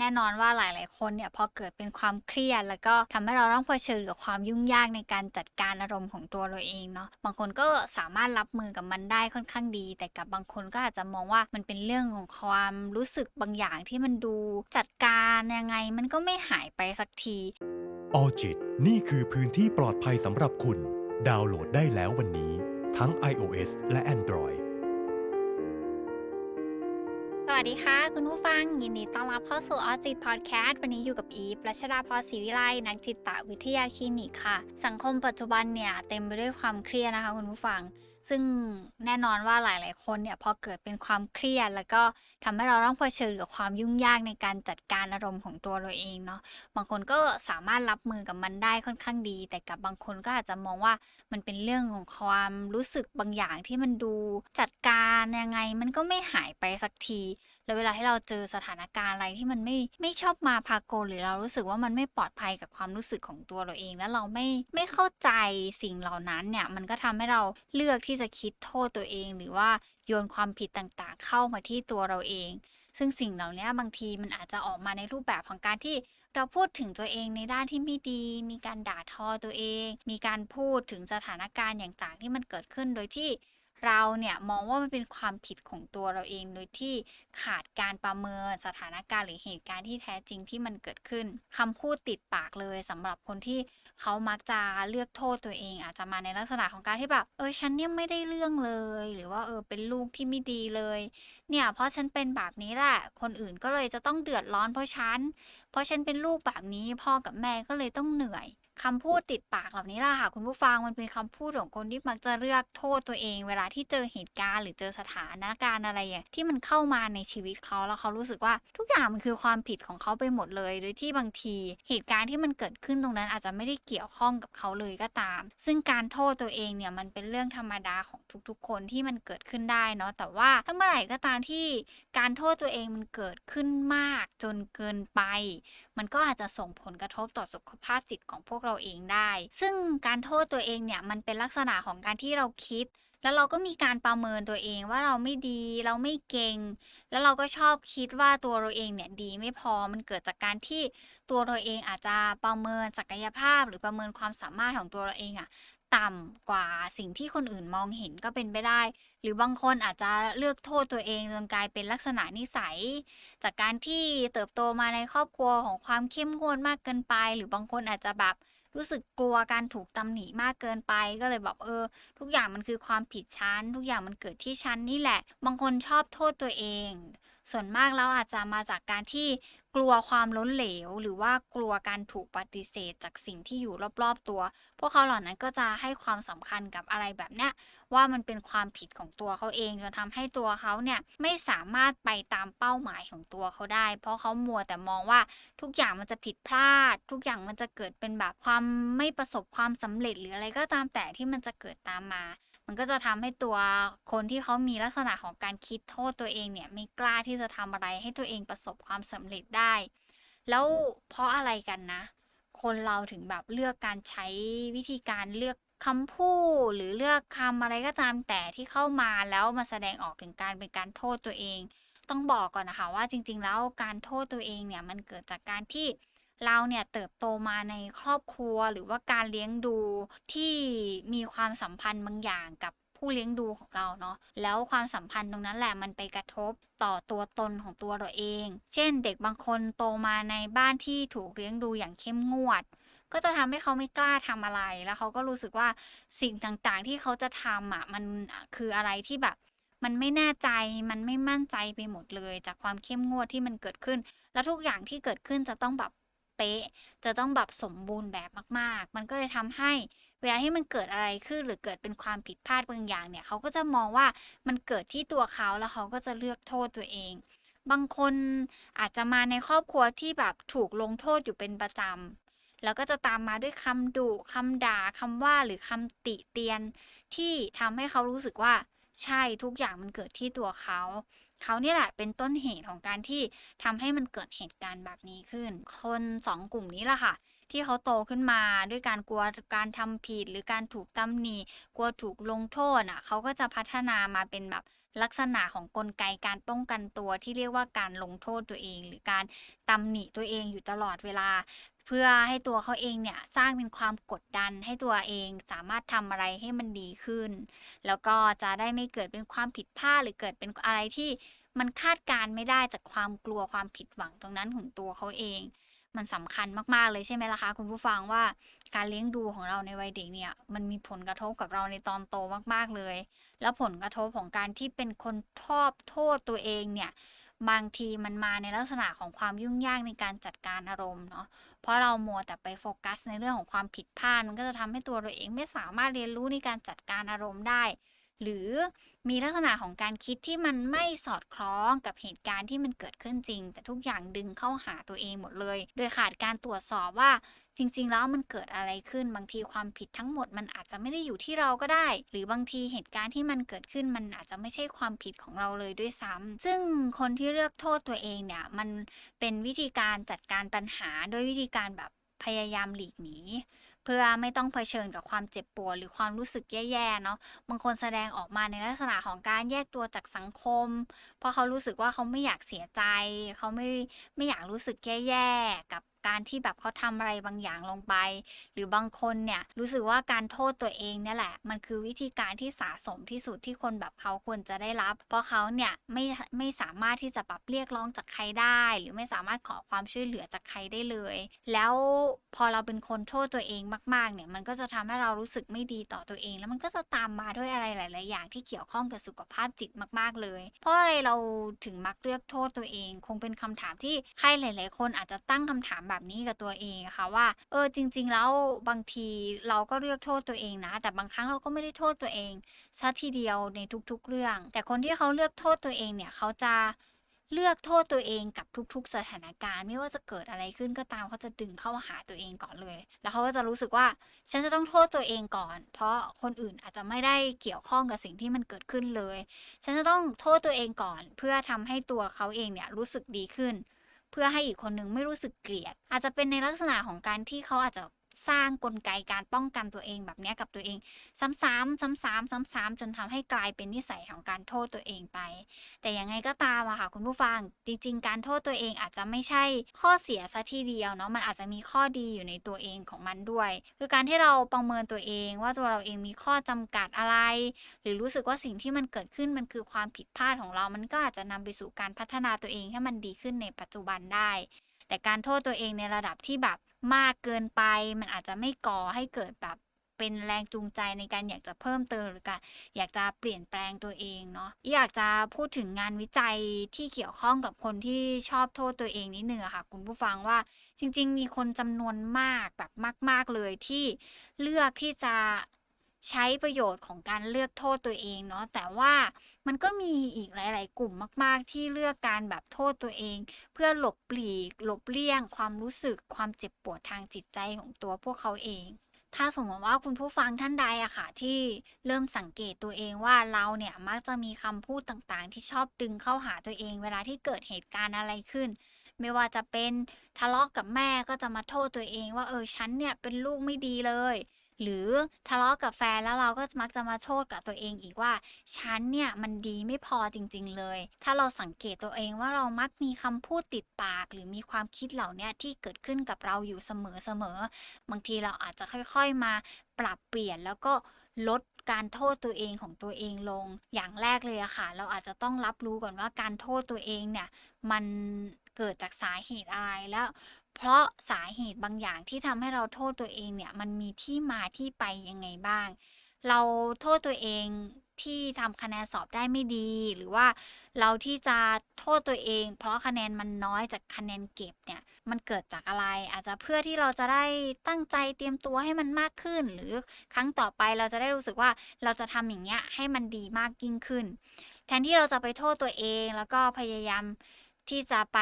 แน่นอนว่าหลายๆ คนเนี่ยพอเกิดเป็นความเครียด แล้วก็ทำให้เราต้องเผชิญกับความยุ่งยากในการจัดการอารมณ์ของตัวเราเองเนาะบางคนก็สามารถรับมือกับมันได้ค่อนข้างดี แต่กับบางคนก็อาจจะมองว่ามันเป็นเรื่องของความรู้สึกบางอย่างที่มันดูจัดการยังไงมันก็ไม่หายไปสักทีออจิตนี่คือพื้นที่ปลอดภัยสำหรับคุณ ดาวน์โหลดได้แล้ววันนี้ ทั้ง iOS และ Android วัสดีค่ะ คุณผู้ฟัง ยินดีต้อนรับเข้าสู่ออจิตพอดแคสต์วันนี้อยู่กับอีฟรัชดาพรศรีวิไลนักจิตวิทยาคลินิกค่ะ สังคมปัจจุบันเนี่ย เต็มไปด้วยความเครียดนะคะคุณผู้ฟัง ซึ่งแน่นอนว่าหลาย ๆ คนเนี่ยพอเกิดเป็นความเครียด แล้วก็ทำให้เราต้องเผชิญกับความยุ่งยากในการจัดการอารมณ์ของตัวเราเองเนาะบางคนก็สามารถรับมือกับมันได้ค่อนข้างดี แต่กับบางคนก็อาจจะมองว่ามันเป็นเรื่องของความรู้สึกบางอย่างที่มันดูจัดการยังไงมันก็ไม่หายไปสักที แล้วเวลาที่เราเจอสถานการณ์อะไรที่มันไม่ไม่ชอบมาพากลหรือเรารู้สึกว่ามันไม่ปลอดภัยกับความรู้สึกของตัวเราเอง แล้วเราไม่ไม่เข้าใจสิ่งเหล่านั้นเนี่ยมันก็ทำให้เราเลือกที่จะคิดโทษตัวเอง หรือว่าโยนความผิดต่างๆ เข้ามาที่ตัวเราเอง ซึ่งสิ่งเหล่านี้บางทีมันอาจจะออกมาในรูปแบบของการที่เราพูดถึงตัวเองในด้านที่ไม่ดี มีการด่าทอตัวเอง มีการพูดถึงสถานการณ์อย่างต่างที่มันเกิดขึ้นโดยที่ เราเนี่ยมองว่ามันเป็นความผิดของตัวเราเองโดยที่ขาดการประเมินสถานการณ์หรือเหตุการณ์ที่แท้จริงที่มันเกิดขึ้นคำพูดติดปากเลยสำหรับคนที่เขามักจะเลือกโทษตัวเอง อาจจะมาในลักษณะของการที่แบบเออฉันเนี่ยไม่ได้เรื่องเลย หรือว่าเออเป็นลูกที่ไม่ดีเลย เนี่ยเพราะฉันเป็นแบบนี้แหละคนอื่นก็เลยจะต้องเดือดร้อนเพราะฉันเพราะฉันเป็นลูกแบบนี้พ่อกับแม่ก็เลยต้องเหนื่อย คำพูดติดปากเหล่านี้ล่ะค่ะ คุณผู้ฟังมันเป็นคำพูดของคนที่มักจะเลือกโทษตัวเอง เวลาที่เจอเหตุการณ์หรือเจอสถานการณ์อะไรอย่างที่มันเข้ามาในชีวิตเขาแล้วเขารู้สึกว่าทุกอย่างมันคือความผิดของเขาไปหมดเลย โดยที่บางทีเหตุการณ์ที่มันเกิดขึ้นตรงนั้นอาจจะไม่ได้เกี่ยวข้องกับเขาเลยก็ตาม ซึ่งการโทษตัวเองเนี่ยมันเป็นเรื่องธรรมดาของทุกๆ คนที่มันเกิดขึ้นได้เนาะแต่ว่าถ้าเมื่อไหร่ก็ตามที่การโทษตัวเองมันเกิดขึ้นมากจนเกินไป มันก็อาจจะส่งผลกระทบต่อสุขภาพจิตของพวกเราเองได้ ซึ่งการโทษตัวเองเนี่ยมันเป็นลักษณะของการที่เราคิด แล้วเราก็มีการประเมินตัวเองว่าเราไม่ดี เราไม่เก่ง แล้วเราก็ชอบคิดว่าตัวเราเองเนี่ยดีไม่พอมันเกิดจากการที่ตัวเราเองอาจจะประเมินศักยภาพ หรือประเมินความสามารถของตัวเราเองอะต่ำกว่าสิ่งที่คนอื่นมองเห็นก็เป็นไปได้ หรือบางคนอาจจะเลือกโทษตัวเองจนกลายเป็นลักษณะนิสัย จากการที่เติบโตมาในครอบครัวของความเข้มงวดมากเกินไป หรือบางคนอาจจะแบบ รู้สึกกลัวการถูกตำหนิมากเกินไป ก็เลยแบบเออ ทุกอย่างมันคือความผิดชั้น ทุกอย่างมันเกิดที่ชั้นนี่แหละ บางคนชอบโทษตัวเอง ส่วนมากแล้วอาจจะมาจากการที่กลัวความล้นเหลว หรือว่ากลัวการถูกปฏิเสธจากสิ่งที่อยู่รอบๆตัว พวกเขาเหล่านั้นก็จะให้ความสำคัญกับอะไรแบบเนี้ย ว่ามันเป็นความผิดของตัวเขาเองจนทำให้ตัวเขาเนี่ยไม่สามารถไปตามเป้าหมายของตัวเขาได้ เพราะเขามัวแต่มองว่าทุกอย่างมันจะผิดพลาด ทุกอย่างมันจะเกิดเป็นแบบความไม่ประสบความสำเร็จหรืออะไรก็ตามแต่ที่มันจะเกิดตามมามันก็จะทำให้ตัวคนที่เขามีลักษณะของการคิดโทษตัวเองเนี่ยไม่กล้าที่จะทำอะไรให้ตัวเองประสบความสำเร็จได้ แล้วเพราะอะไรกันนะ คนเราถึงแบบเลือกการใช้วิธีการเลือก คำพูดหรือเลือกคำอะไรก็ตามแต่ที่เข้ามาแล้วมาแสดงออกถึงการเป็นการโทษตัวเอง ต้องบอกก่อนนะคะว่าจริง ๆ แล้วการโทษตัวเองเนี่ยมันเกิดจากการที่เราเนี่ยเติบโตมาในครอบครัวหรือว่าการเลี้ยงดูที่มีความสัมพันธ์บางอย่างกับผู้เลี้ยงดูของเราเนาะแล้วความสัมพันธ์ตรงนั้นแหละมันไปกระทบต่อตัวตนของตัวเราเอง เช่น เด็กบางคนโตมาในบ้านที่ถูกเลี้ยงดูอย่างเข้มงวด ก็จะทำให้เขาไม่กล้าทำอะไร แล้วเขาก็รู้สึกว่าสิ่งต่างๆ ที่เขาจะทำอะมันคืออะไรที่แบบ มันไม่แน่ใจมันไม่มั่นใจไปหมดเลย จากความเข้มงวดที่มันเกิดขึ้น แล้วทุกอย่างที่เกิดขึ้นจะต้องแบบเป๊ะ จะต้องแบบสมบูรณ์แบบมาก ๆ มันก็เลยทำให้เวลาที่มันเกิดอะไรขึ้นหรือเกิดเป็นความผิดพลาดบางอย่างเนี่ยเขาก็จะมองว่ามันเกิดที่ตัวเขาแล้วเขาก็จะเลือกโทษตัวเอง บางคนอาจจะมาในครอบครัวที่แบบถูกลงโทษอยู่เป็นประจำ แล้วก็จะตามมาด้วยคำดุคำด่าคำว่าหรือคำติเตียน ที่ทำให้เขารู้สึกว่าใช่ทุกอย่างมันเกิดที่ตัวเขา เขาเนี่ยแหละเป็นต้นเหตุของการที่ทำให้มันเกิดเหตุการณ์แบบนี้ขึ้น คนสองกลุ่มนี้แหละค่ะที่เขาโตขึ้นมาด้วยการกลัวการทำผิดหรือการถูกตำหนิกลัวถูกลงโทษอะเขาก็จะพัฒนามาเป็นแบบลักษณะของกลไกการป้องกันตัวที่เรียกว่าการลงโทษตัวเอง หรือการตำหนิตัวเองอยู่ตลอดเวลา เพื่อให้ตัวเขาเองเนี่ยสร้างเป็นความกดดันให้ตัวเองสามารถทำอะไรให้มันดีขึ้น แล้วก็จะได้ไม่เกิดเป็นความผิดพลาดหรือเกิดเป็นอะไรที่มันคาดการณ์ไม่ได้จากความกลัวความผิดหวังตรงนั้นของตัวเขาเอง มันสำคัญมากๆเลยใช่ไหมล่ะคะคุณผู้ฟังว่าการเลี้ยงดูของเราในวัยเด็กเนี่ยมันมีผลกระทบกับเราในตอนโตมากๆเลย แล้วผลกระทบของการที่เป็นคนชอบโทษตัวเองเนี่ยบางทีมันมาในลักษณะของความยุ่งยากในการจัดการอารมณ์เนาะ เพราะเรามัวแต่ไปโฟกัสในเรื่องของความผิดพลาด มันก็จะทำให้ตัวเราเองไม่สามารถเรียนรู้ในการจัดการอารมณ์ได้ หรือมีลักษณะของการคิดที่มันไม่สอดคล้องกับเหตุการณ์ที่มันเกิดขึ้นจริง แต่ทุกอย่างดึงเข้าหาตัวเองหมดเลย โดยขาดการตรวจสอบว่าจริง ๆ แล้วมันเกิดอะไรขึ้นบางทีความผิดทั้งหมดมันอาจจะไม่ได้อยู่ที่เราก็ได้ หรือบางทีเหตุการณ์ที่มันเกิดขึ้นมันอาจจะไม่ใช่ความผิดของเราเลยด้วยซ้ำซึ่งคนที่เลือกโทษตัวเองเนี่ยมันเป็นวิธีการจัดการปัญหาด้วยวิธีการแบบพยายามหลีกหนี เพื่อไม่ต้องเผชิญกับความเจ็บปวดหรือความรู้สึกแย่ๆเนาะบางคนแสดงออกมาในลักษณะของการแยกตัวจากสังคม เพราะเขารู้สึกว่าเขาไม่อยากเสียใจ เขาไม่ไม่อยากรู้สึกแย่ๆกับ การที่แบบเขาทำอะไรบางอย่างลงไป หรือบางคนเนี่ยรู้สึกว่าการโทษตัวเองเนี่ยแหละ มันคือวิธีการที่สะสมที่สุดที่คนแบบเขาควรจะได้รับ เพราะเขาเนี่ยไม่ไม่สามารถที่จะปรับเรียกร้องจากใครได้ หรือไม่สามารถขอความช่วยเหลือจากใครได้เลย แล้วพอเราเป็นคนโทษตัวเองมากๆเนี่ยมันก็จะทำให้เรารู้สึกไม่ดีต่อตัวเอง แล้วมันก็จะตามมาด้วยอะไรหลาย ๆ อย่างที่เกี่ยวข้องกับสุขภาพจิตมาก ๆ เลย เพราะอะไรเราถึงมักเลือกโทษตัวเอง คงเป็นคำถามที่ใครหลาย ๆ คนอาจจะตั้งคำถามแบบแบบนี้กับตัวเองค่ะว่า เออจริง ๆ แล้วบางทีเราก็เลือกโทษตัวเองนะ แต่บางครั้งเราก็ไม่ได้โทษตัวเองซะทีเดียวในทุก ๆ เรื่อง แต่คนที่เขาเลือกโทษตัวเองเนี่ยเขาจะเลือกโทษตัวเองกับทุก ๆ สถานการณ์ ไม่ว่าจะเกิดอะไรขึ้นก็ตามเขาจะดึงเข้าหาตัวเองก่อนเลย แล้วเขาก็จะรู้สึกว่าฉันจะต้องโทษตัวเองก่อน เพราะคนอื่นอาจจะไม่ได้เกี่ยวข้องกับสิ่งที่มันเกิดขึ้นเลย ฉันจะต้องโทษตัวเองก่อน เพื่อทำให้ตัวเขาเองเนี่ยรู้สึกดีขึ้น เพื่อให้อีกคนนึงไม่รู้สึกเกลียด อาจจะเป็นในลักษณะของการที่เขาอาจจะ สร้างกลไกการป้องกันตัวเองแบบนี้กับตัวเอง ซ้ำๆซ้ำๆซ้ำๆจนทำให้กลายเป็นนิสัยของการโทษตัวเองไป แต่ยังไงก็ตามอะค่ะคุณผู้ฟังจริง ๆ การโทษตัวเองอาจจะไม่ใช่ข้อเสียซะทีเดียวเนาะมันอาจจะมีข้อดีอยู่ในตัวเองของมันด้วย คือการที่เราประเมินตัวเองว่าตัวเราเองมีข้อจำกัดอะไร หรือรู้สึกว่าสิ่งที่มันเกิดขึ้นมันคือความผิดพลาดของเรา มันก็อาจจะนำไปสู่การพัฒนาตัวเองให้มันดีขึ้นในปัจจุบันได้ แต่การโทษตัวเองในระดับที่แบบ มากเกินไป มันอาจจะไม่ก่อให้เกิดแบบเป็นแรงจูงใจในการอยากจะเพิ่มเติมหรือการอยากจะเปลี่ยนแปลงตัวเองเนาะอยากจะพูดถึงงานวิจัยที่เกี่ยวข้องกับคนที่ชอบโทษตัวเองนิดนึงค่ะ คุณผู้ฟังว่าจริง ๆ มีคนจำนวนมากแบบมาก ๆเลยที่เลือกที่จะ ใช้ประโยชน์ของการเลือกโทษตัวเองเนาะแต่ว่ามันก็มีอีกหลาย ๆ กลุ่มมาก ๆ ที่เลือกการแบบโทษตัวเอง เพื่อหลบปลีก หลบเลี่ยง ความรู้สึกความเจ็บปวดทางจิตใจของตัวพวกเขาเอง ถ้าสมมติว่าคุณผู้ฟังท่านใดอะค่ะ ที่เริ่มสังเกตตัวเองว่าเราเนี่ยมักจะมีคำพูดต่างๆ ที่ชอบดึงเข้าหาตัวเอง เวลาที่เกิดเหตุการณ์อะไรขึ้นไม่ว่าจะเป็นทะเลาะกับแม่ก็จะมาโทษตัวเองว่าเออฉันเนี่ยเป็นลูกไม่ดีเลย หรือทะเลาะกับแฟนแล้วเราก็มักจะมาโทษกับตัวเองอีกว่า ฉันเนี่ยมันดีไม่พอจริง ๆ เลย ถ้าเราสังเกตตัวเองว่าเรามักมีคำพูดติดปาก หรือมีความคิดเหล่านี้ที่เกิดขึ้นกับเราอยู่เสมอๆบางทีเราอาจจะค่อยๆมาปรับเปลี่ยนแล้วก็ลดการโทษตัวเองของตัวเองลง อย่างแรกเลยอะค่ะ เราอาจจะต้องรับรู้ก่อนว่าการโทษตัวเองเนี่ย มันเกิดจากสาเหตุอะไรแล้ว เพราะสาเหตุบางอย่างที่ทำให้เราโทษตัวเองเนี่ยมันมีที่มาที่ไปยังไงบ้าง เราโทษตัวเองที่ทำคะแนนสอบได้ไม่ดี หรือว่าเราที่จะโทษตัวเอง เพราะคะแนนมันน้อยจากคะแนนเก็บเนี่ยมันเกิดจากอะไร อาจจะเพื่อที่เราจะได้ตั้งใจเตรียมตัวให้มันมากขึ้น หรือครั้งต่อไปเราจะได้รู้สึกว่าเราจะทำอย่างเงี้ยให้มันดีมากยิ่งขึ้น แทนที่เราจะไปโทษตัวเองแล้วก็พยายาม ที่จะไป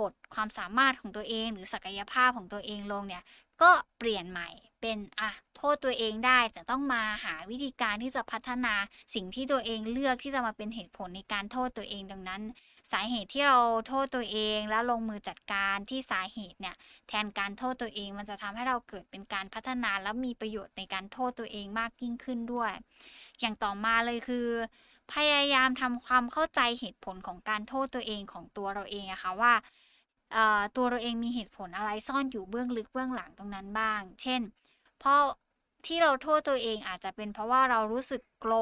กดความสามารถของตัวเอง หรือศักยภาพของตัวเองลงเนี่ยก็เปลี่ยนใหม่เป็นอะโทษตัวเองได้ แต่ต้องมาหาวิธีการที่จะพัฒนาสิ่งที่ตัวเองเลือกที่จะมาเป็นเหตุผลในการโทษตัวเองดังนั้น สาเหตุที่เราโทษตัวเองแล้วลงมือจัดการที่สาเหตุเนี่ยแทนการโทษตัวเองมันจะทำให้เราเกิดเป็นการพัฒนาและมีประโยชน์ในการโทษตัวเองมากยิ่งขึ้นด้วย อย่างต่อมาเลยคือ พยายามทำความเข้าใจเหตุผลของการโทษตัวเองของตัวเราเองอะค่ะว่าตัวเราเองมีเหตุผลอะไรซ่อนอยู่เบื้องลึกเบื้องหลังตรงนั้นบ้าง เช่น เพราะที่เราโทษตัวเองอาจจะเป็นเพราะว่าเรารู้สึกโกร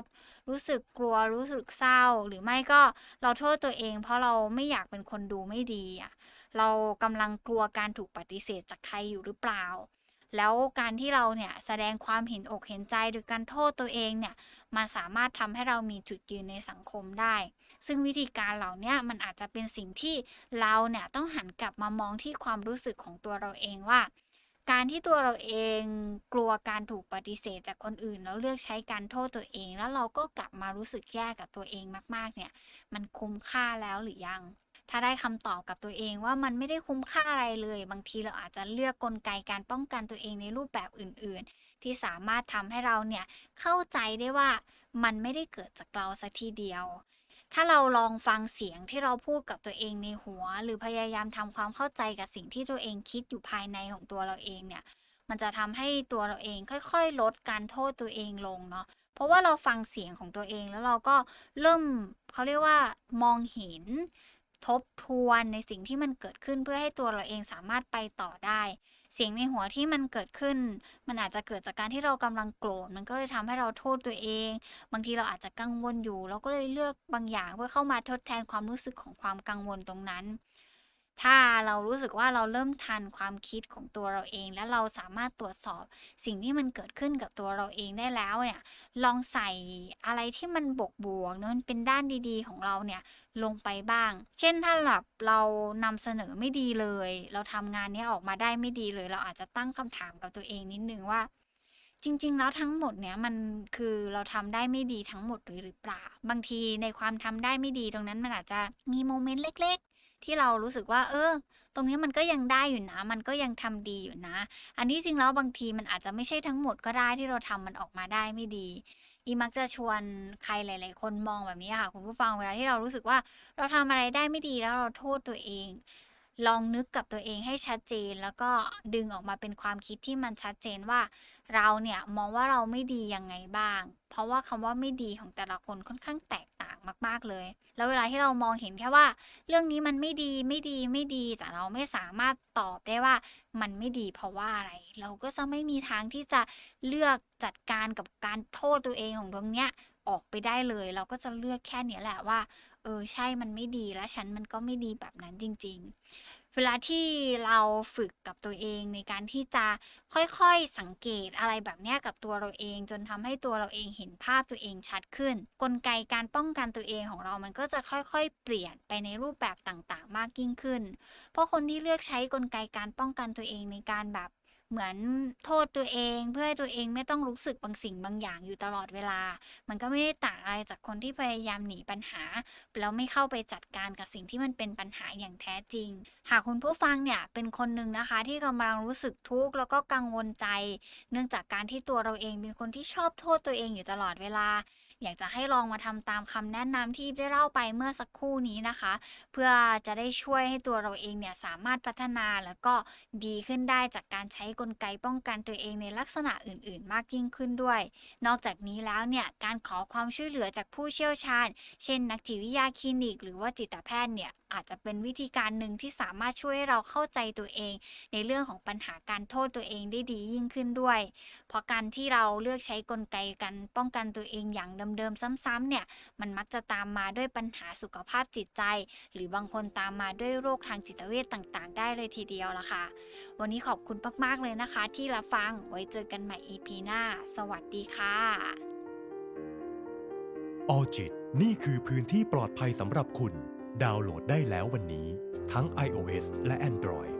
ธ รู้สึกกลัว รู้สึกเศร้า หรือไม่ก็เราโทษตัวเอง เพราะเราไม่อยากเป็นคนดูไม่ดีอะเรากำลังกลัวการถูกปฏิเสธจากใครอยู่หรือเปล่า แล้วการที่เราเนี่ยแสดงความเห็นอกเห็นใจโดยการโทษตัวเองเนี่ยมันสามารถทำให้เรามีจุดยืนในสังคมได้ ซึ่งวิธีการเหล่านี้มันอาจจะเป็นสิ่งที่เราเนี่ยต้องหันกลับมามองที่ความรู้สึกของตัวเราเองว่า การที่ตัวเราเองกลัวการถูกปฏิเสธจากคนอื่น แล้วเลือกใช้การโทษตัวเอง แล้วเราก็กลับมารู้สึกแย่กับตัวเองมากๆเนี่ยมันคุ้มค่าแล้วหรือยัง ถ้าได้คำตอบกับตัวเองว่ามันไม่ได้คุ้มค่าอะไรเลย บางทีเราอาจจะเลือกกลไกการป้องกันตัวเองในรูปแบบอื่น ๆ ที่สามารถทำให้เราเนี่ยเข้าใจได้ว่ามันไม่ได้เกิดจากเราสักทีเดียว ถ้าเราลองฟังเสียงที่เราพูดกับตัวเองในหัว หรือพยายามทำความเข้าใจกับสิ่งที่ตัวเองคิดอยู่ภายในของตัวเราเองเนี่ย มันจะทำให้ตัวเราเองค่อยๆ ลดการโทษตัวเองลงเนาะเพราะว่าเราฟังเสียงของตัวเองแล้วเราก็เริ่มเขาเรียกว่ามองเห็น ทบทวนในสิ่งที่มันเกิดขึ้นเพื่อให้ตัวเราเองสามารถไปต่อได้ เสียงในหัวที่มันเกิดขึ้น มันอาจจะเกิดจากการที่เรากำลังโกรธมันก็เลยทำให้เราโทษตัวเอง บางทีเราอาจจะกังวลอยู่ เราก็เลยเลือกบางอย่างเพื่อเข้ามาทดแทนความรู้สึกของความกังวลตรงนั้น ถ้าเรารู้สึกว่าเราเริ่มทันความคิดของตัวเราเอง และเราสามารถตรวจสอบสิ่งที่มันเกิดขึ้นกับตัวเราเองได้แล้วเนี่ยลองใส่อะไรที่มันบกบวกนะมันเป็นด้านดีๆ ของเราเนี่ยลงไปบ้าง เช่นถ้าแบบเรานำเสนอไม่ดีเลย เราทำงานนี้ออกมาได้ไม่ดีเลย เราอาจจะตั้งคำถามกับตัวเองนิดนึงว่า จริง ๆ แล้วทั้งหมดเนี้ยมันคือเราทำได้ไม่ดีทั้งหมดหรือหรือเปล่า บางทีในความทำได้ไม่ดีตรงนั้นมันอาจจะมีโมเมนต์เล็กๆ ที่เรารู้สึกว่า เออ ตรงนี้มันก็ยังได้อยู่นะ มันก็ยังทำดีอยู่นะ อันนี้จริงแล้วบางทีมันอาจจะไม่ใช่ทั้งหมดก็ได้ที่เราทำมันออกมาได้ไม่ดี อีมักจะชวนใครหลาย ๆ คนมองแบบนี้ค่ะ คุณผู้ฟังเวลาที่เรารู้สึกว่าเราทำอะไรได้ไม่ดีแล้วเราโทษตัวเอง ลองนึกกับตัวเองให้ชัดเจน แล้วก็ดึงออกมาเป็นความคิดที่มันชัดเจนว่า เราเนี่ยมองว่าเราไม่ดียังไงบ้าง เพราะว่าคำว่าไม่ดีของแต่ละคนค่อนข้างแตกต่างมาก ๆเลย แล้วเวลาที่เรามองเห็นแค่ว่า เรื่องนี้มันไม่ดีไม่ดีไม่ดีแต่เราไม่สามารถตอบได้ว่ามันไม่ดีเพราะว่าอะไร เราก็จะไม่มีทางที่จะเลือกจัดการกับการโทษตัวเองของตรงเนี้ยออกไปได้เลย เราก็จะเลือกแค่เนี้ยแหละว่า เออใช่มันไม่ดีและฉันมันก็ไม่ดีแบบนั้นจริง ๆ เวลาที่เราฝึกกับตัวเองในการที่จะค่อยๆสังเกตอะไรแบบเนี้ยกับตัวเราเอง จนทำให้ตัวเราเองเห็นภาพตัวเองชัดขึ้น กลไกการป้องกันตัวเองของเรามันก็จะค่อยๆ เปลี่ยนไปในรูปแบบต่างๆ มากยิ่งขึ้น เพราะคนที่เลือกใช้กลไกการป้องกันตัวเองในการแบบ เหมือนโทษตัวเองเพื่อให้ตัวเองไม่ต้องรู้สึกบางสิ่งบางอย่างอยู่ตลอดเวลา มันก็ไม่ได้ต่างอะไรจากคนที่พยายามหนีปัญหา แล้วไม่เข้าไปจัดการกับสิ่งที่มันเป็นปัญหาอย่างแท้จริง หากคุณผู้ฟังเนี่ยเป็นคนหนึ่งนะคะที่กำลังรู้สึกทุกข์แล้วก็กังวลใจ เนื่องจากการที่ตัวเราเองเป็นคนที่ชอบโทษตัวเองอยู่ตลอดเวลา อยากจะให้ลองมาทำตามคำแนะนำที่ได้เล่าไปเมื่อสักครู่นี้นะคะ เพื่อจะได้ช่วยให้ตัวเราเองเนี่ยสามารถพัฒนาแล้วก็ดีขึ้นได้จากการใช้กลไกป้องกันตัวเองในลักษณะอื่น ๆ มากยิ่งขึ้นด้วย นอกจากนี้แล้วเนี่ยการขอความช่วยเหลือจากผู้เชี่ยวชาญ เช่น นักจิตวิทยาคลินิก หรือว่าจิตแพทย์เนี่ยอาจจะเป็นวิธีการหนึ่งที่สามารถช่วยให้เราเข้าใจตัวเอง ในเรื่องของปัญหาการโทษตัวเองได้ดียิ่งขึ้นด้วย เพราะการที่เราเลือกใช้กลไกการป้องกันตัวเองอย่างเดิมๆ ซ้ำๆเนี่ย มันมักจะตามมาด้วยปัญหาสุขภาพจิตใจ หรือบางคนตามมาด้วยโรคทางจิตเวชต่างๆ ได้เลยทีเดียวละค่ะ วันนี้ขอบคุณมากๆเลยนะคะ ที่รับฟังไว้เจอกันใหม่ EP หน้า สวัสดีค่ะออจิตนี่คือพื้นที่ปลอดภัยสำหรับคุณ ดาวน์โหลดได้แล้ววันนี้ ทั้ง iOS และ Android